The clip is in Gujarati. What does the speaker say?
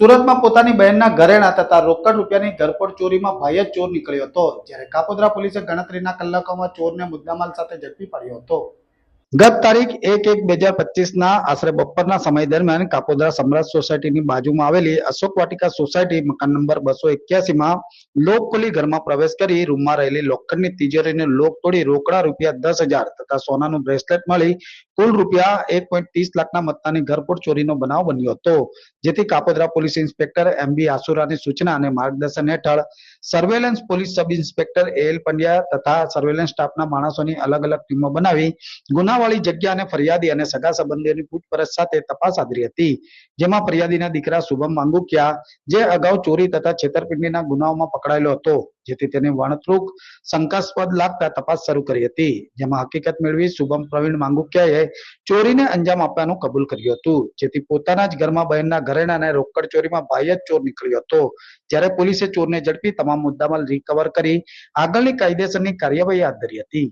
સુરતમાં પોતાની બહેનના ઘરેણા તથા રોકડ રૂપિયાની ઘરપોડ ચોરીમાં ભાઈ જ ચોર નીકળ્યો હતો, જ્યારે કાપોદ્રા પોલીસે ગણતરીના કલાકોમાં ચોરને મુદ્દામાલ સાથે ઝડપી પાડ્યો હતો. ગત તારીખ એક એક બે હજાર પચીસ ના આશરે બપોરના સમય દરમિયાન કાપોદ્રા સમ્રાટ સોસાયટીની બાજુમાં આવેલી અશોક વાટિકા સોસાયટી મકાન નંબર બસો એક્યાસી માં લોક ખોલી ઘરમાં પ્રવેશ કરી રૂમમાં રહેલી લોખંડની તિજોરીને લોક તોડી રોકડા રૂપિયા દસ હજાર તથા સોનાનું બ્રેસલેટ મળી કુલ રૂપિયા એક પોઈન્ટ ત્રીસ લાખના મત્તાની ઘરફોડ ચોરીનો બનાવ બન્યો હતો. જેથી Kapodra police inspector M B Asurani સૂચના અને માર્ગદર્શન હેઠળ surveillance police sub inspector A L Pandya તથા સર્વેલન્સ સ્ટાફના માણસોની અલગ અલગ ટીમો બનાવી ગુનાવાળી જગ્યા અને ફરિયાદી અને સગા સંબંધીઓની પૂછપરછ સાથે તપાસ આદરી હતી. જેમાં ફરિયાદીના દીકરા શુભમ માંગુકિયા જે અગાઉ ચોરી તથા છેતરપિંડીના ગુનાઓમાં પકડાયેલો હતો. જેથી તેને વણતૃક શંકાસ્પદ લાગતા તપાસ શરૂ કરી હતી. જેમાં હકીકત મેળવી શુભમ પ્રવીણ માંગુકિયાએ ચોરીને અંજામ આપવાનું કબૂલ કર્યું હતું. જેથી પોતાના જ ઘરમાં બહેનના ઘરેણા અને રોકડ ચોરીમાં જ ચોર નીકળ્યો હતો. જ્યારે પોલીસે ચોરને ઝડપી તમામ મુદ્દામાલ રિકવર કરી આગળની કાયદેસરની કાર્યવાહી હાથ ધરી હતી.